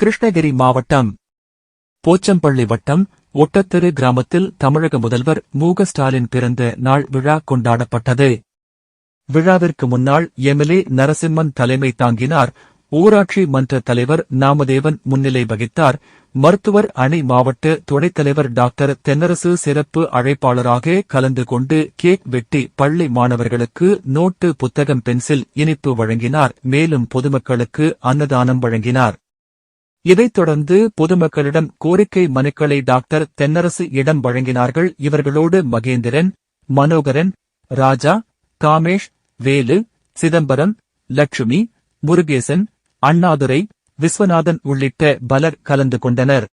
கிருஷ்ணகிரி மாவட்டம் போச்சம்பள்ளி வட்டம் ஒட்டத்தெரு கிராமத்தில் தமிழக முதல்வர் முக ஸ்டாலின் பிறந்த நாள் விழா கொண்டாடப்பட்டது. விழாவிற்கு முன்னாள் எம்எல்ஏ நரசிம்மன் தலைமை தாங்கினார். ஊராட்சி மன்ற தலைவர் நாமதேவன் முன்னிலை வகித்தார். மருத்துவர் அணி மாவட்ட துணைத் தலைவர் டாக்டர் தென்னரசு சிறப்பு அழைப்பாளராக கலந்து கொண்டு கேக் வெட்டி பள்ளி மாணவர்களுக்கு நோட்டு புத்தகம் பென்சில் இனிப்பு வழங்கினார். மேலும் பொதுமக்களுக்கு அன்னதானம் வழங்கினார். இதைத் தொடர்ந்து பொதுமக்களிடம் கோரிக்கை மனுக்களை டாக்டர் தென்னரசு இடம் வழங்கினார்கள். இவர்களோடு மகேந்திரன் மனோகரன் ராஜா காமேஷ் வேலு சிதம்பரம் லட்சுமி முருகேசன் அண்ணாதுரை விஸ்வநாதன் உள்ளிட்ட பலர் கலந்து கொண்டனர்.